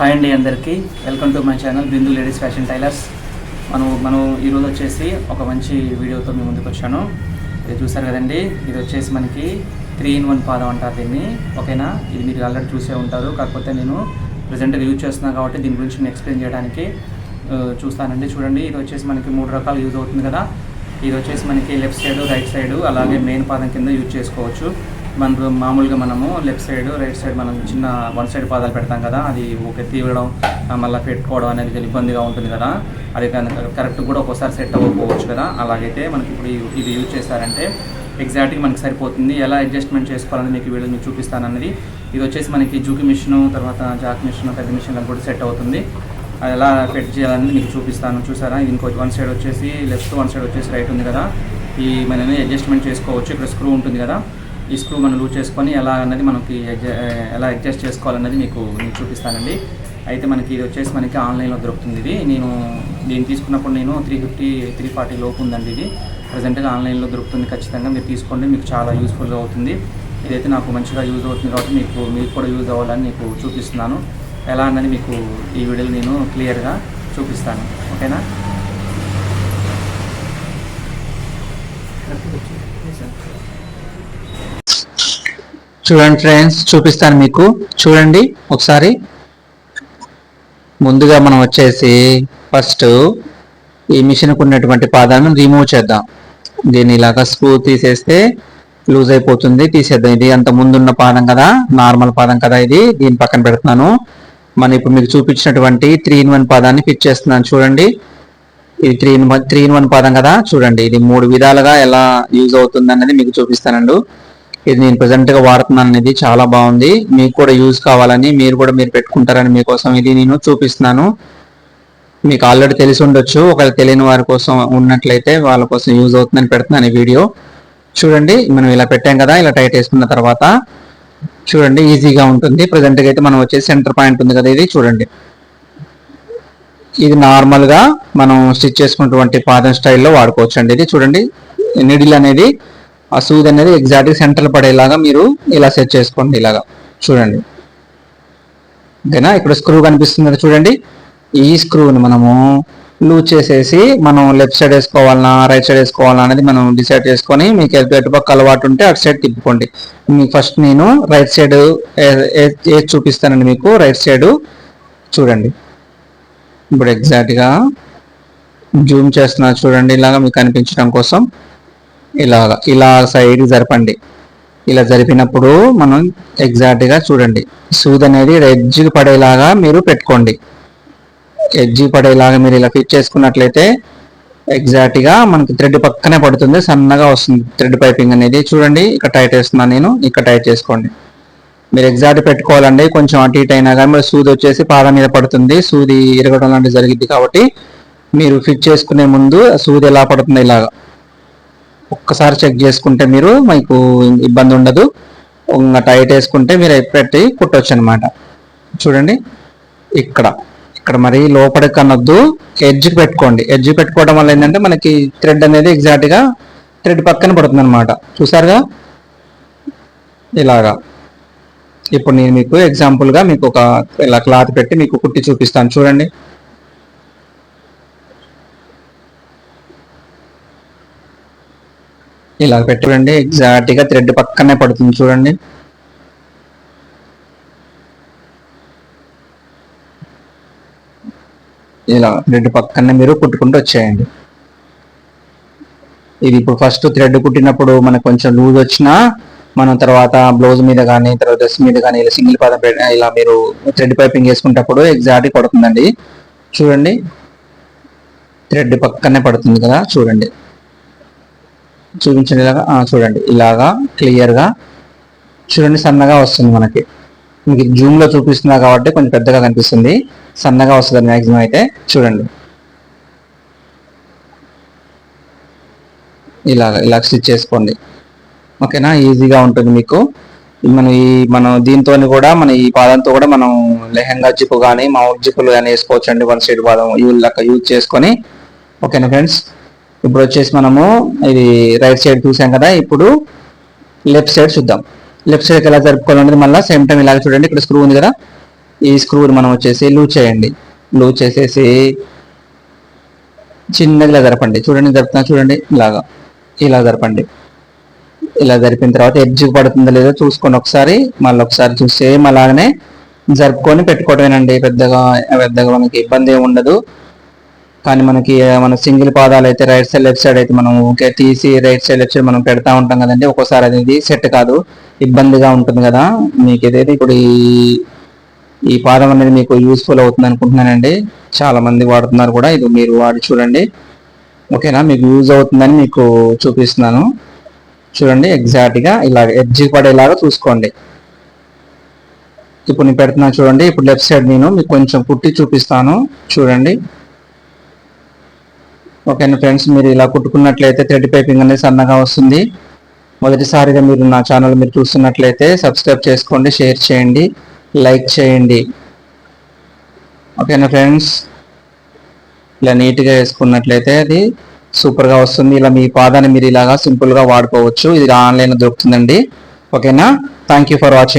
Hi అండి అందరికీ. Welcome to my channel Bindu ladies fashion tailors. మనం మనం ఈరోజు వచ్చేసి ఒక మంచి వీడియోతో మీ ముందుకు వచ్చాను. ఇది చూసారు కదండి? ఇది వచ్చేసి మనకి త్రీ ఇన్ వన్ పాదం అంటారు దీన్ని. ఓకేనా? ఇది మీరు ఆల్రెడీ చూసే ఉంటారు. కాకపోతే నేను ప్రజెంట్గా యూజ్ చేస్తున్నాను కాబట్టి దీని గురించి నేను ఎక్స్ప్లెయిన్ చేయడానికి చూస్తానండి. చూడండి ఇది వచ్చేసి మనకి మూడు రకాలు యూజ్ అవుతుంది కదా. ఇది వచ్చేసి మనకి లెఫ్ట్ సైడ్ రైట్ సైడ్ అలాగే మెయిన్ పాదం కింద యూజ్ చేసుకోవచ్చు. మన మామూలుగా మనము లెఫ్ట్ సైడ్ రైట్ సైడ్ మనం చిన్న వన్ సైడ్ పాదాలు పెడతాం కదా అది ఒక తీవడం మళ్ళీ పెట్టుకోవడం అనేది కొంచెం ఇబ్బందిగా ఉంటుంది కదా. అది కరెక్ట్ కూడా ఒక్కోసారి సెట్ అవ్వకపోవచ్చు కదా. అలాగైతే మనకి ఇప్పుడు ఇది యూజ్ చేశారంటే ఎగ్జాక్ట్గా మనకి సరిపోతుంది. ఎలా అడ్జస్ట్మెంట్ చేసుకోవాలని మీకు వీడియో మీకు చూపిస్తాను ఇది వచ్చేసి మనకి జూకి మిషన్ తర్వాత జాక్ మిషన్ పెద్ద మిషన్లకు కూడా సెట్ అవుతుంది. అది ఎలా ఫిట్ చేయాలని మీకు చూపిస్తాను. చూసారా? ఇది ఇంకో వన్ సైడ్ వచ్చేసి లెఫ్ట్ వన్ సైడ్ వచ్చేసి రైట్ ఉంది కదా. ఈ మనమే అడ్జస్ట్మెంట్ చేసుకోవచ్చు. ఇక్కడ స్క్రూ ఉంటుంది కదా. ఈ స్క్రూ మనం లూజ్ చేసుకొని ఎలా అన్నది మనకి ఎలా అడ్జస్ట్ చేసుకోవాలన్నది మీకు నేను చూపిస్తానండి. అయితే మనకి ఇది వచ్చేసి మనకి ఆన్లైన్లో దొరుకుతుంది ఇది. నేను దీన్ని తీసుకున్నప్పుడు నేను త్రీ ఫిఫ్టీ త్రీ ఫార్టీ లోపు ఉందండి ఇది. ప్రజెంట్గా ఆన్లైన్లో దొరుకుతుంది ఖచ్చితంగా. మీరు తీసుకోండి మీకు చాలా యూస్ఫుల్గా అవుతుంది. ఇదైతే నాకు మంచిగా యూజ్ అవుతుంది కాబట్టి మీకు మీకు కూడా యూజ్ అవ్వాలని మీకు చూపిస్తున్నాను. ఎలా అన్నది మీకు ఈ వీడియోలో నేను క్లియర్గా చూపిస్తాను. ఓకేనా? చూడండి ఫ్రెండ్స్ చూపిస్తాను మీకు. చూడండి ఒకసారి. ముందుగా మనం వచ్చేసి ఫస్ట్ ఈ మిషన్కు ఉన్నటువంటి పాదాలను రిమూవ్ చేద్దాం. దీన్ని ఇలాగా స్క్రూ తీసేస్తే లూజ్ అయిపోతుంది తీసేద్దాం. ఇది అంత ముందున్న పాదం కదా నార్మల్ పాదం కదా ఇది. దీని పక్కన పెడుతున్నాను. మనం ఇప్పుడు మీకు చూపించినటువంటి త్రీ ఇన్ వన్ పాదాన్ని ఫిట్ చేస్తున్నాను చూడండి. ఇది three in one three in one పాదం కదా చూడండి. ఇది మూడు విధాలుగా ఎలా యూజ్ అవుతుంది అనేది మీకు చూపిస్తానండి. ఇది నేను ప్రజెంట్గా వాడుతున్నాను ఇది చాలా బాగుంది. మీకు కూడా యూజ్ కావాలని మీరు కూడా మీరు పెట్టుకుంటారని మీకోసం ఇది నేను చూపిస్తున్నాను. మీకు ఆల్రెడీ తెలిసి ఉండొచ్చు. ఒకవేళ తెలియని వారి కోసం ఉన్నట్లయితే వాళ్ళ కోసం యూజ్ అవుతుందని పెడుతున్నాను ఈ వీడియో చూడండి మనం ఇలా పెట్టాం కదా ఇలా టైట్ వేసుకున్న తర్వాత చూడండి ఈజీగా ఉంటుంది. ప్రజెంట్గా అయితే మనం వచ్చేసి సెంటర్ పాయింట్ ఉంది కదా ఇది చూడండి. ఇది నార్మల్గా మనం స్టిచ్ చేసుకున్నటువంటి పాదం స్టైల్లో వాడుకోవచ్చు అండి ఇది. చూడండి నిడిల్ అనేది ఆ సూది అనేది ఎగ్జాక్ట్ సెంటర్ పడేలాగా మీరు ఇలా సెట్ చేసుకోండి ఇలాగా. చూడండి. ఓకేనా? ఇక్కడ స్క్రూ కనిపిస్తుంది కదా చూడండి. ఈ స్క్రూని మనము లూజ్ చేసేసి మనం లెఫ్ట్ సైడ్ వేసుకోవాలన్నా రైట్ సైడ్ వేసుకోవాలన్నా అనేది మనం డిసైడ్ చేసుకొని మీకు ఎటు పక్క అలవాటు ఉంటే అటు సైడ్ తిప్పుకోండి. మీకు ఫస్ట్ నేను రైట్ సైడ్ ఏది చూపిస్తానండి మీకు? రైట్ సైడ్ చూడండి. ఇప్పుడు ఎగ్జాక్ట్గా జూమ్ చేస్తున్నా చూడండి. ఇలాగా మీకు కనిపించడం కోసం ఇలాగా ఇలా సైడ్ జరపండి. ఇలా జరిపినప్పుడు మనం ఎగ్జాక్ట్గా చూడండి. సూది అనేది ఎడ్జ్ పడేలాగా మీరు పెట్టుకోండి. ఎడ్జ్ పడేలాగా మీరు ఇలా ఫిట్ చేసుకున్నట్లయితే ఎగ్జాక్ట్గా మనకి థ్రెడ్ పక్కనే పడుతుంది సన్నగా వస్తుంది. థ్రెడ్ పైపింగ్ అనేది చూడండి ఇక్కడ టైట్ వేస్తున్నాను నేను ఇక్కడ టైట్ చేసుకోండి. మీరు ఎగ్జాక్ట్ పెట్టుకోవాలండి కొంచెం అటు ఇటు అయినా కానీ మరి సూది వచ్చేసి పాదం మీద పడుతుంది సూది ఇరగడం లాంటివి జరిగింది కాబట్టి మీరు ఫిట్ చేసుకునే ముందు సూది ఎలా పడుతుంది ఇలాగా. ఒక్కసారి చెక్ చేసుకుంటే మీరు మీకు ఇబ్బంది ఉండదు. ఇంకా టైట్ వేసుకుంటే మీరు పెట్టి కుట్టవచ్చు అనమాట చూడండి. ఇక్కడ. ఇక్కడ మరి లోపలికి కనొద్దు. ఎడ్జ్కి పెట్టుకోండి. ఎడ్జ్ పెట్టుకోవడం వల్ల ఏంటంటే మనకి థ్రెడ్ అనేది ఎగ్జాక్ట్గా థ్రెడ్ పక్కన పడుతుంది అనమాట చూసారుగా? ఇలాగా. ఇప్పుడు నేను మీకు ఎగ్జాంపుల్గా మీకు ఒక ఇలా క్లాత్ పెట్టి మీకు కుట్టి చూపిస్తాను. చూడండి. ఇలా పెట్టుకోండి. ఎగ్జాక్ట్గా థ్రెడ్ పక్కనే పడుతుంది చూడండి. ఇలా థ్రెడ్ పక్కనే మీరు కుట్టుకుంటూ వచ్చేయండి. ఇది ఇప్పుడు ఫస్ట్ థ్రెడ్ కుట్టినప్పుడు మనకు కొంచెం లూజ్ వచ్చినా మనం తర్వాత బ్లౌజ్ మీద కానీ తర్వాత డ్రెస్ మీద కానీ ఇలా సింగిల్ పాదం ఇలా మీరు థ్రెడ్ పైపింగ్ వేసుకునేటప్పుడు ఎగ్జాక్ట్ పడుతుందండి. చూడండి. థ్రెడ్ పక్కనే పడుతుంది కదా చూడండి. చూపించండి ఇలాగా చూడండి. ఇలాగా క్లియర్గా చూడండి సన్నగా వస్తుంది మనకి. మీకు జూమ్లో చూపిస్తున్నా కాబట్టి కొంచెం పెద్దగా కనిపిస్తుంది. సన్నగా వస్తుంది మ్యాక్సిమం అయితే. చూడండి. ఇలాగ ఇలా స్టిచ్ చేసుకోండి. ఓకేనా? ఈజీగా ఉంటుంది మీకు. మనం ఈ మనం దీంతో కూడా మన ఈ పాదంతో కూడా మనం లెహంగా జిప్పు కానీ మామూలు జిప్పులు కానీ వేసుకోవచ్చు అండి వన్ సైడ్ పాదం యూ లెక్క యూజ్ చేసుకొని. ఓకేనా ఫ్రెండ్స్? ఇప్పుడు వచ్చేసి మనము ఇది రైట్ సైడ్ చూసాం కదా ఇప్పుడు లెఫ్ట్ సైడ్ చూద్దాం. లెఫ్ట్ సైడ్ ఎలా జరుపుకోవాలనేది మళ్ళీ సేమ్ టైం ఇలాగ చూడండి ఇక్కడ స్క్రూ ఉంది కదా ఈ స్క్రూని మనం వచ్చేసి లూజ్ చేయండి. లూజ్ చేసేసి చిన్నగా ఇలా జరపండి. చూడండి జరుపుతున్నా చూడండి ఇలాగా ఇలా జరపండి. ఇలా జరిపిన తర్వాత ఎడ్జ్ పడుతుందో లేదో చూసుకోండి ఒకసారి మళ్ళీ ఒకసారి చూసి సేమ్ అలాగనే జరుపుకొని పెట్టుకోవటమేనండి. పెద్దగా పెద్దగా మనకి ఇబ్బంది ఏమి ఉండదు. కానీ మనకి మన సింగిల్ పాదాలు అయితే రైట్ సైడ్ లెఫ్ట్ సైడ్ అయితే మనం ఊరికే తీసి రైట్ సైడ్ లెఫ్ట్ సైడ్ మనం పెడతా ఉంటాం కదండి. ఒక్కోసారి అనేది సెట్ కాదు. ఇబ్బందిగా ఉంటుంది కదా. మీకు ఏదైతే ఇప్పుడు ఈ ఈ పాదం అనేది మీకు యూస్ఫుల్ అవుతుంది అనుకుంటున్నానండి. చాలా మంది వాడుతున్నారు కూడా. ఇది మీరు వాడి చూడండి. ఓకేనా మీకు యూజ్ అవుతుందని మీకు చూపిస్తున్నాను. చూడండి ఎగ్జాక్ట్గా ఇలా ఎడ్జి పడేలాగా చూసుకోండి. ఇప్పుడు నేను పెడుతున్నాను చూడండి. ఇప్పుడు లెఫ్ట్ సైడ్ నేను మీకు కొంచెం కుట్టి చూపిస్తాను. చూడండి. ఓకేనా ఫ్రెండ్స్ మీరు ఇలా కుట్టుకున్నట్లయితే థ్రెడ్ పైపింగ్ అనేది సన్నగా వస్తుంది. మొదటిసారిగా మీరు నా ఛానల్ మీరు చూస్తున్నట్లయితే సబ్స్క్రైబ్ చేసుకోండి షేర్ చేయండి లైక్ చేయండి. ఓకేనా ఫ్రెండ్స్ ఇలా నీట్గా వేసుకున్నట్లయితే అది సూపర్గా వస్తుంది. ఇలా మీ పాదాన్ని మీరు ఇలాగా సింపుల్గా వాడుకోవచ్చు. ఇది ఆన్లైన్ దొరుకుతుందండి. ఓకేనా థ్యాంక్ యూ ఫర్ వాచింగ్